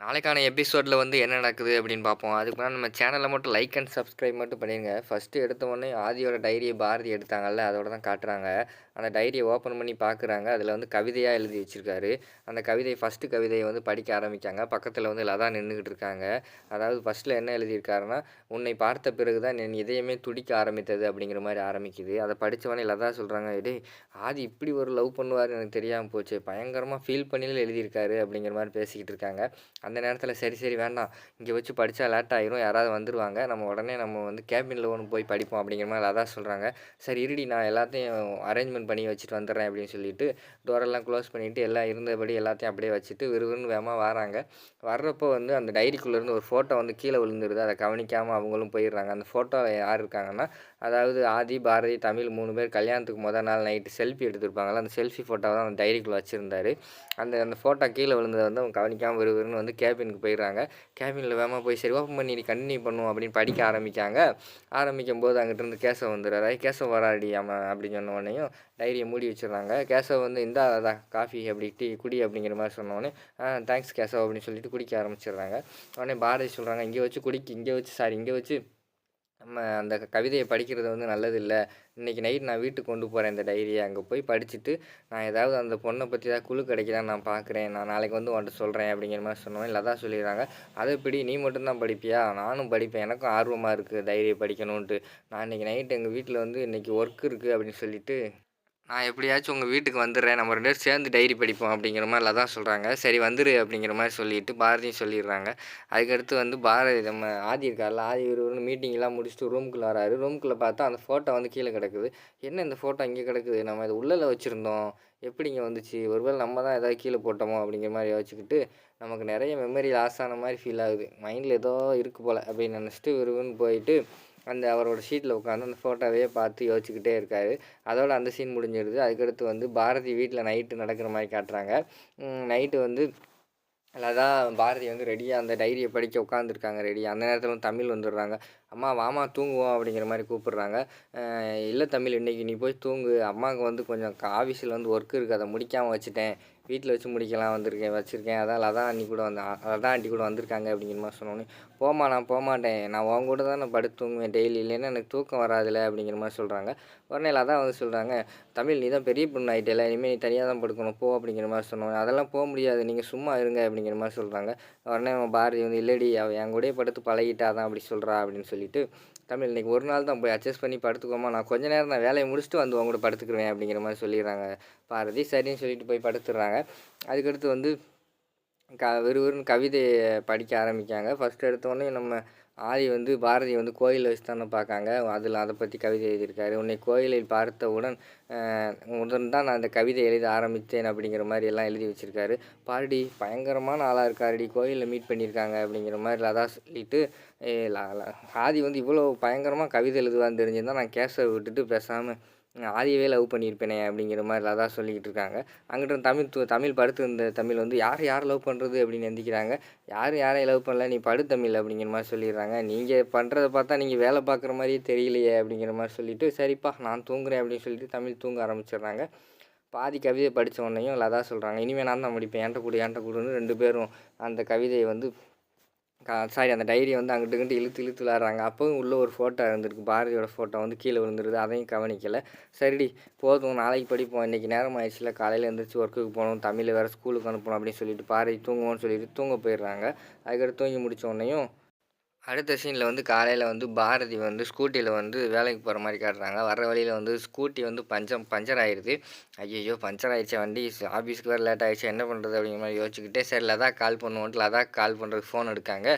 நாளைக்கான எபிசோடில் வந்து என்ன நடக்குது அப்படின்னு பார்ப்போம். அதுக்கு முன்னாடி நம்ம சேனலில் மட்டும் லைக் அண்ட் சப்ஸ்கிரைப் மட்டும் பண்ணிடுங்க ஃபஸ்ட்டு எடுத்த உடனே ஆதியோட டைரியை பாரதி எடுத்தாங்கல்ல அதோட தான் காட்டுறாங்க. அந்த டைரியை ஓப்பன் பண்ணி பார்க்குறாங்க அதில் வந்து கவிதையாக எழுதி வச்சுருக்காரு. அந்த கவிதை ஃபஸ்ட்டு கவிதையை வந்து படிக்க ஆரம்பிக்காங்க பக்கத்தில் வந்து லதா நின்றுக்கிட்டு இருக்காங்க. அதாவது ஃபஸ்ட்டில் என்ன எழுதியிருக்காருன்னா உன்னை பார்த்த பிறகு தான் என் இதயமே துடிக்க ஆரம்பித்தது அப்படிங்கிற மாதிரி ஆரம்பிக்குது. அதை படித்தவொடனே லதா சொல்கிறாங்க டே ஆதி இப்படி ஒரு லவ் பண்ணுவார் எனக்கு தெரியாமல் போச்சு. பயங்கரமாக ஃபீல் பண்ணியில் எழுதியிருக்காரு அப்படிங்கிற மாதிரி பேசிக்கிட்டு இருக்காங்க. அந்த நேரத்தில் சரி சரி வேண்டாம். இங்கே வச்சு படித்தா லேட் ஆகிரும் யாராவது வந்துடுவாங்க நம்ம உடனே நம்ம வந்து கேபினில் ஒன்று போய் படிப்போம் அப்படிங்கிற மாதிரி லதா சொல்கிறாங்க சரி இருடி. நான் எல்லாத்தையும் அரேஞ்ச்மெண்ட் பண்ணி வச்சுட்டு வந்துடுறேன் அப்படின்னு சொல்லிட்டு டோரெல்லாம் க்ளோஸ் பண்ணிவிட்டு எல்லாம் இருந்தபடி எல்லாத்தையும் அப்படியே வச்சுட்டு விறுவிறுன்னு வேகமாக வராங்க. வர்றப்போ வந்து அந்த டைரிக்குள்ளேருந்து ஒரு ஃபோட்டோ வந்து கீழே விழுந்துருது. அதை கவனிக்காமல் அவங்களும் போயிடுறாங்க. அந்த ஃபோட்டோவில் யார் இருக்காங்கன்னா அதாவது ஆதி பாரதி தமிழ் மூணு பேர் கல்யாணத்துக்கு முதல் நாள் நைட்டு செல்ஃபி எடுத்திருப்பாங்கள்ல அந்த செல்ஃபி ஃபோட்டோ தான் அந்த டைரிக்குள்ளே வச்சுருந்தாரு. அந்த அந்த ஃபோட்டோ கீழே விழுந்ததை வந்து அவங்க கவனிக்காமல் விறுவிறுன்னு வந்து கேபினுக்கு போயிடுறாங்க. கேபினில் வேகமாக போய் சரி ஓப்பன் பண்ணி கண்டினியூ பண்ணுவோம் அப்படின்னு படிக்க ஆரம்பிக்காங்க. ஆரம்பிக்கும் போது அங்கிட்டிருந்து கேசவ் வந்துடுறாரு. கேசவ் வராடி அவன் அப்படின்னு சொன்ன உடனேயும் டைரியை மூடி வச்சிடுறாங்க. கேசவ் வந்து இந்தா அதான் காஃபி அப்படி டீ குடி அப்படிங்கிற மாதிரி சொன்னோடனே தேங்க்ஸ் கேசவ் அப்படின்னு சொல்லிட்டு குடிக்க ஆரம்பிச்சிடுறாங்க. உடனே பாரதி சொல்கிறாங்க இங்கே வச்சு குடிக்கு இங்கே வச்சு சாரி இங்கே வச்சு. நம்ம அந்த கவிதையை படிக்கிறது வந்து நல்லதில்லை. இன்றைக்கி நைட் நான் வீட்டுக்கு கொண்டு போகிறேன் இந்த டைரியை. அங்கே போய் படிச்சுட்டு நான் ஏதாவது அந்த பொண்ணை பற்றி ஏதாவது குழு கிடைக்குதான்னு நான் பார்க்குறேன் நான் நாளைக்கு வந்து உன்ட்ட சொல்கிறேன் அப்படிங்கிற மாதிரி சொன்னோம் லதா சொல்லிடுறாங்க அதை இப்படி நீ மட்டும்தான் படிப்பியா? நானும் படிப்பேன். எனக்கும் ஆர்வமாக இருக்குது டைரியை படிக்கணுன்ட்டு நான் இன்றைக்கி நைட் எங்கள் வீட்டில் வந்து இன்றைக்கி ஒர்க் இருக்குது அப்படின்னு சொல்லிட்டு நான் எப்படியாச்சும் உங்கள் வீட்டுக்கு வந்துடுறேன். நம்ம ரெண்டு பேரும் சேர்ந்து டைரி படிப்போம் அப்படிங்கிற மாதிரி தான் சொல்கிறாங்க சரி வந்துரு அப்படிங்கிற மாதிரி சொல்லிட்டு பாரதியும் சொல்லிடுறாங்க. அதுக்கடுத்து வந்து பாரதி நம்ம ஆதி இருக்கார்ல ஆதி ஒரு மீட்டிங்லாம் முடிச்சுட்டு ரூம்குள்ளே வராரு. ரூம்குள்ளே பார்த்தா அந்த ஃபோட்டோ வந்து கீழே கிடக்குது. என்ன இந்த ஃபோட்டோ இங்கே கிடக்குது? நம்ம இதை உள்ளே வச்சுருந்தோம். எப்படிங்க வந்துச்சு? ஒருவேளை நம்ம தான் ஏதாவது கீழே போட்டோமோ அப்படிங்கிற மாதிரி யோசிச்சுக்கிட்டு நமக்கு நிறைய மெமரி லாஸ் ஆன மாதிரி ஃபீல் ஆகுது. மைண்டில் ஏதோ இருக்குது போல் அப்படின்னு நினச்சிட்டு விரும்புன்னு போயிட்டு அந்த அவரோட ஷீட்டில் உட்காந்து அந்த ஃபோட்டோவையே பார்த்து யோசிச்சுக்கிட்டே இருக்கார். அதோட அந்த சீன் முடிஞ்சிடுது. அதுக்கடுத்து வந்து பாரதி வீட்டில் நைட்டு நடக்கிற மாதிரி காட்டுறாங்க. நைட்டு வந்து லதா பாரதி வந்து ரெடியாக அந்த டைரியை படிக்க உட்காந்துருக்காங்க ரெடியாக அந்த நேரத்தில் தமிழ் வந்துடுறாங்க. அம்மா வாமா தூங்குவோம் அப்படிங்கிற மாதிரி கூப்பிட்றாங்க. இல்லை தமிழ் இன்றைக்கி நீ போய் தூங்கு. அம்மாவுக்கு வந்து கொஞ்சம் ஆஃபீஸில் வந்து ஒர்க் இருக்குது அதை முடிக்காமல் வச்சுட்டேன். வீட்டில் வச்சு முடிக்கலாம் வந்திருக்கேன் வச்சுருக்கேன். அதான் லதா அண்ணி கூட வந்து லதா ஆண்டி கூட வந்திருக்காங்க அப்படிங்கிற மாதிரி சொன்னோன்னே போமா நான் போகமாட்டேன் நான் உன் கூட தான் நான் படுத்து தூங்குவேன் டெய்லி இல்லைன்னா எனக்கு தூக்கம் வராதுல அப்படிங்கிற மாதிரி சொல்கிறாங்க உடனே லதா வந்து சொல்கிறாங்க தமிழ் நீ தான் பெரிய பொண்ணு ஆகிட்டல இனிமேல் நீ தனியாக தான் படுக்கணும். போ அப்படிங்கிற மாதிரி சொன்னோம் அதெல்லாம் போக முடியாது. நீங்கள் சும்மா இருங்க அப்படிங்கிற மாதிரி சொல்கிறாங்க உடனே பாரதி வந்து இல்லடி அவள் என் கூடயே படுத்து பழகிட்டா தான் அப்படி சொல்கிறா அப்படின்னு சொல்லி சொல்லிட்டு தமிழ் இன்றைக்கி ஒரு நாள் தான் போய் அட்ஜஸ்ட் பண்ணி படுத்துக்கோமா நான் கொஞ்ச நேரம் நான் வேலையை முடிச்சுட்டு வந்து உங்க கூட அப்படிங்கிற மாதிரி சொல்லிடுறாங்க. பாரதி சரின்னு சொல்லிட்டு போய் படுத்துடுறாங்க. அதுக்கடுத்து வந்து க விறுவிறுன்னு கவிதையை படிக்க ஆரம்பிக்காங்க ஃபஸ்ட்டு எடுத்தோடனே நம்ம ஆதி வந்து பாரதி வந்து கோயில் வச்சு தானே பார்க்காங்க. அதில் அதை பற்றி கவிதை எழுதியிருக்காரு. உன்னை கோயிலில் பார்த்தவுடன் உடன் தான் நான் அந்த கவிதை எழுத ஆரம்பித்தேன் அப்படிங்கிற மாதிரி எல்லாம் எழுதி வச்சுருக்காரு. பாரடி பயங்கரமான ஆளாக இருக்காருடி. கோயிலில் மீட் பண்ணியிருக்காங்க அப்படிங்கிற மாதிரி அதான் சொல்லிட்டு ஆதி வந்து இவ்வளோ பயங்கரமாக கவிதை எழுதுவான்னு தெரிஞ்சிருந்தால் நான் கேஸை விட்டுட்டு பேசாமல் ஆதியவே லவ் பண்ணியிருப்பேனே அப்படிங்கிற மாதிரி அதான் சொல்லிக்கிட்டு இருக்காங்க. அங்கிட்ட தமிழ் தமிழ் படுத்து இந்த தமிழ் வந்து யார் யார் லவ் பண்ணுறது அப்படின்னு எந்திக்கிறாங்க யார் யாரையும் லவ் பண்ணல நீ படு தமிழ் அப்படிங்கிற மாதிரி சொல்லிடுறாங்க. நீங்கள் பண்ணுறத பார்த்தா நீங்கள் வேலை பார்க்குற மாதிரியே தெரியலையே அப்படிங்கிற மாதிரி சொல்லிவிட்டு சரிப்பா நான் தூங்குறேன் அப்படின்னு சொல்லிட்டு தமிழ் தூங்க ஆரம்பிச்சிடுறாங்க. பாதி கவிதையை படித்த உடனேயும் லதா சொல்கிறாங்க இனிமேல் நான் தான் முடிப்பேன். என்கிட்ட கூட ஏன்ட்ட கூடுன்னு ரெண்டு பேரும் அந்த கவிதையை வந்து சாரி அந்த டைரியை வந்து அங்கிட்டு இங்கிட்டு இழுத்து இழுத்து விளாட்றாங்க. அப்போவும் உள்ளே ஒரு ஃபோட்டோ இருந்திருக்கு. பாரதியோட ஃபோட்டோ வந்து கீழே விழுந்துருது. அதையும் கவனிக்கலை. சரிடி போதும். நாளைக்கு படிப்போம். இன்றைக்கி நேரம் ஆயிடுச்சுல. காலையில் எழுந்திரிச்சு ஒர்க்குக்கு போகணும். தமிழில் வேறு ஸ்கூலுக்கு அனுப்பணும் அப்படின்னு சொல்லிட்டு பாரதி தூங்குவோன்னு சொல்லிட்டு தூங்க போயிடுறாங்க. அதுக்கடுத்து தூங்கி முடித்த உடனேயும் அடுத்த சீனில் வந்து காலையில் வந்து பாரதி வந்து ஸ்கூட்டியில் வந்து வேலைக்கு போகிற மாதிரி காட்டுறாங்க. வர வழியில் வந்து ஸ்கூட்டி வந்து பஞ்சம் பஞ்சர் ஆயிடுது ஐயோ பஞ்சர் ஆயிடுச்சு வண்டி. ஆஃபீஸ்க்கு வேறு லேட் ஆகிடுச்சு என்ன பண்ணுறது அப்படிங்கிற மாதிரி யோசிச்சுக்கிட்டே சரி லதாக் கால் பண்ணுவோன்ட்டு லதாக் கால் பண்ணுறதுக்கு ஃபோன் எடுக்காங்க.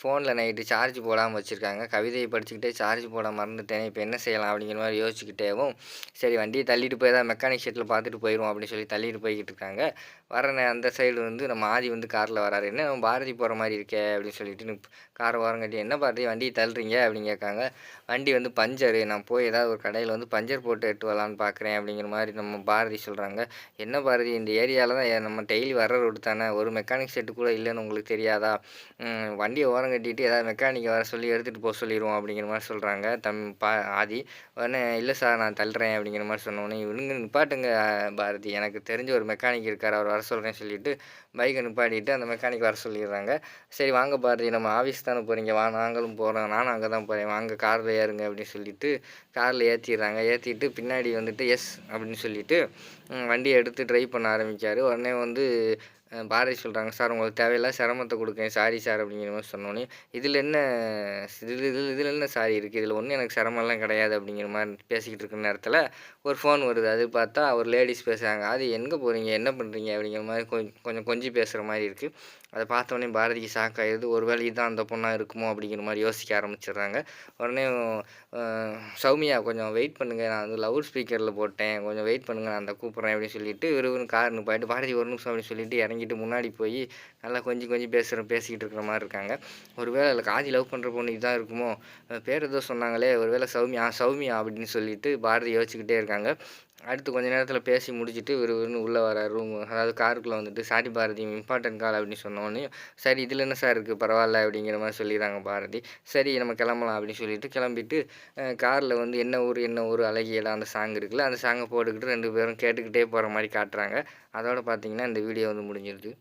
ஃபோனில் நைட்டு சார்ஜ் போடாமல் வச்சுருக்காங்க. கவிதையை படிச்சுக்கிட்டே சார்ஜ் போட மறந்துட்டேன். இப்போ என்ன செய்யலாம் அப்படிங்கிற மாதிரி யோசிச்சுக்கிட்டேவும் சரி வண்டியை தள்ளிட்டு போய் தான் மெக்கானிக் ஷெட்டில் பார்த்துட்டு போயிடுவோம் அப்படின்னு சொல்லி தள்ளிட்டு போய்கிட்டு இருக்காங்க. வர அந்த சைடு வந்து நம்ம ஆதி வந்து காரில் வராரு என்ன நம்ம பாரதி போகிற மாதிரி இருக்கே? அப்படின்னு சொல்லிட்டு காரை ஓரங்கட்டி என்ன பாரதி வண்டியை தள்ளுறீங்க? அப்படின்னு கேட்காங்க. வண்டி வந்து பஞ்சரு. நான் போய் ஏதாவது ஒரு கடையில் வந்து பஞ்சர் போட்டு எட்டு வரலான்னு பார்க்குறேன் அப்படிங்கிற மாதிரி நம்ம பாரதி சொல்கிறாங்க என்ன பாரதி இந்த ஏரியாவில் தான் நம்ம டெய்லி வர்ற ரோடு தானே? ஒரு மெக்கானிக் செட்டு கூட இல்லைன்னு உங்களுக்கு தெரியாதா? வண்டியை ஓரம் கட்டிட்டு ஏதாவது மெக்கானிக்கை வர சொல்லி எடுத்துகிட்டு போக சொல்லிடுவோம் அப்படிங்கிற மாதிரி சொல்கிறாங்க தம் பா ஆதி. உடனே இல்லை சார் நான் தள்ளுறேன் அப்படிங்கிற மாதிரி சொன்னோன்னே இவனுங்க நிப்பாட்டுங்க பாரதி. எனக்கு தெரிஞ்ச ஒரு மெக்கானிக் இருக்கார். அவர் வர சொல்கிறேன்னு சொல்லிட்டு பைக்கை நிப்பாட்டிட்டு அந்த மெக்கானிக் வர சொல்லிடுறாங்க. சரி வாங்க பாரதி நம்ம ஆஃபீஸ் தானே போகிறீங்க வா நாங்களும் போகிறோம் நானும் அங்கே தான் போகிறேன் வாங்க காரில் ஏறுங்க அப்படின்னு சொல்லிட்டு காரில் ஏற்றிடுறாங்க ஏற்றிட்டு பின்னாடி வந்துட்டு எஸ் அப்படின்னு சொல்லிட்டு வண்டியை எடுத்து ட்ரைவ் பண்ண ஆரம்பித்தார் உடனே வந்து பாரதி சொல்கிறாங்க சார் உங்களுக்கு தேவையில்லாத சிரமத்தை கொடுக்கேன் சாரி சார் அப்படிங்கிற மாதிரி சொன்னோன்னே இதில் என்ன இதில் இதில் இதில் என்ன சாரி இருக்குது இதில் ஒன்றும் எனக்கு சிரமம்லாம் கிடையாது அப்படிங்கிற மாதிரி பேசிக்கிட்டு இருக்கிற நேரத்தில் ஒரு ஃபோன் வருது. அது பார்த்தா ஒரு லேடிஸ் பேசுகிறாங்க அது எங்கே போகிறீங்க என்ன பண்ணுறீங்க அப்படிங்கிற மாதிரி கொஞ்சம் கொஞ்சம் கொஞ்சி பேசுகிற மாதிரி இருக்குது அதை பார்த்த உடனே பாரதிக்கு ஷாக் ஆயிடுது ஒருவேளை இதுதான் அந்த பொண்ணாக இருக்குமோ அப்படிங்கிற மாதிரி யோசிக்க ஆரம்பிச்சிடுறாங்க. உடனே சௌமியா கொஞ்சம் வெயிட் பண்ணுங்கள் நான் வந்து லவுட் ஸ்பீக்கரில் போட்டேன். கொஞ்சம் வெயிட் பண்ணுங்கள் நான் அந்த கூப்பிட்றேன் அப்படின்னு சொல்லிட்டு விறுவிறுன்னு கார் நிப்பாட்டு பாரதி ஒரு நிமிஷம் அப்படின்னு சொல்லிட்டு இறங்கி வாங்கிட்டு முன்னாடி போய் நல்லா கொஞ்சம் கொஞ்சம் பேசுகிற பேசிக்கிட்டு இருக்கிற மாதிரி இருக்காங்க. ஒருவேளை அதில் காதி லவ் பண்ணுற பொண்ணு இதாக இருக்குமோ? பேர் ஏதோ சொன்னாங்களே ஒருவேளை சௌமியா சௌமியா அப்படின்னு சொல்லிட்டு பாரதி யோசிச்சுக்கிட்டே இருக்காங்க. அடுத்து கொஞ்ச நேரத்தில் பேசி முடிச்சுட்டு விறுவிறுன்னு உள்ளே வர ரூம் அதாவது காருக்குள்ளே வந்துட்டு சாரி பாரதி இம்பார்ட்டன்ட் கால் அப்படின்னு சொன்னோடனே சரி இதில் என்ன சார் இருக்குது பரவாயில்ல அப்படிங்கிற மாதிரி சொல்லிடுறாங்க பாரதி. சரி நம்ம கிளம்பலாம் அப்படின்னு சொல்லிட்டு கிளம்பிட்டு காரில் வந்து என்ன ஊர் என்ன ஊர் அழகியலாம் அந்த சாங் இருக்குல்ல அந்த சாங்கை போட்டுக்கிட்டு ரெண்டு பேரும் கேட்டுக்கிட்டே போகிற மாதிரி காட்டுறாங்க. அதோட பார்த்தீங்கன்னா இந்த வீடியோ வந்து முடிஞ்சிருது.